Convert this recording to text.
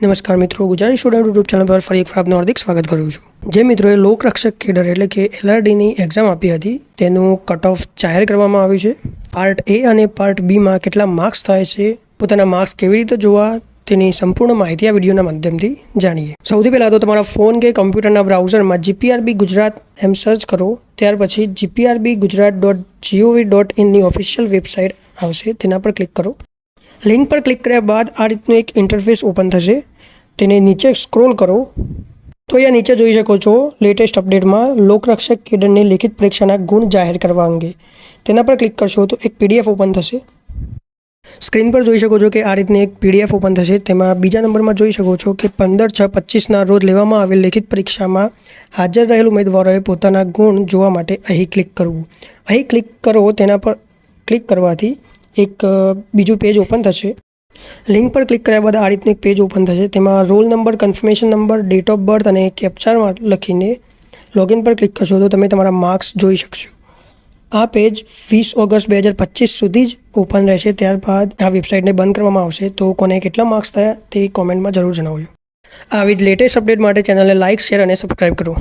નમસ્કાર મિત્રો, Gujarati student YouTube channel પર ફરી એક આપનું હાર્દિક સ્વાગત કરું છું. જે મિત્રોએ લોકરક્ષક કેડર એટલે કે એલઆરડીની એક્ઝામ આપી હતી, તેનું કટ ઓફ જાહેર કરવામાં આવ્યું છે. પાર્ટ એ અને પાર્ટ બીમાં કેટલા માર્ક્સ થાય છે, પોતાના માર્ક્સ કેવી રીતે જોવા, તેની સંપૂર્ણ માહિતી આ વિડીયોના માધ્યમથી જાણીએ. સૌથી પહેલાં તો તમારા ફોન કે કમ્પ્યુટરના બ્રાઉઝરમાં જીપીઆરબી ગુજરાત એમ સર્ચ કરો, ત્યાર પછી GPRB Gujarat dot GOV dot ઇનની official website આવશે, તેના પર ક્લિક કરો. લિંક પર ક્લિક કર્યા બાદ આ રીતનું એક ઇન્ટરફેસ ઓપન થશે. તેને નીચે સ્ક્રોલ કરો. તો અહીંયા નીચે જોઈ શકો છો લેટેસ્ટ અપડેટમાં લોકરક્ષક કેડરની લેખિત પરીક્ષાના ગુણ જાહેર કરવા અંગે. તેના પર ક્લિક કરશો તો એક પીડીએફ ઓપન થશે. સ્ક્રીન પર જોઈ શકો છો કે આ રીતની એક પીડીએફ ઓપન થશે. તેમાં બીજા નંબરમાં જોઈ શકો છો કે પંદર છ પચીસના રોજ લેવામાં આવેલ લેખિત પરીક્ષામાં હાજર રહેલ ઉમેદવારોએ પોતાના ગુણ જોવા માટે અહીં ક્લિક કરવું. અહીં ક્લિક કરો તેના પર ક્લિક કરવાથી એક બીજું પેજ ઓપન થશે. લિંક પર ક્લિક કર્યા બાદ આ રીતનું એક પેજ ઓપન થશે. તેમાં roll number confirmation number date of birth અને કેપ્ચરમાં લખીને લોગિન પર ક્લિક કરશો તો તમે તમારા માર્ક્સ જોઈ શકશો. આ પેજ વીસ ઓગસ્ટ બે હજાર પચીસ સુધી જ ઓપન રહેશે. ત્યારબાદ આ વેબસાઇટને બંધ કરવામાં આવશે. તો કોને કેટલા માર્ક્સ થયા તે કોમેન્ટમાં જરૂર જણાવજો. આવી જ લેટેસ્ટ અપડેટ માટે ચેનલને લાઇક શેર અને સબસ્ક્રાઇબ કરો.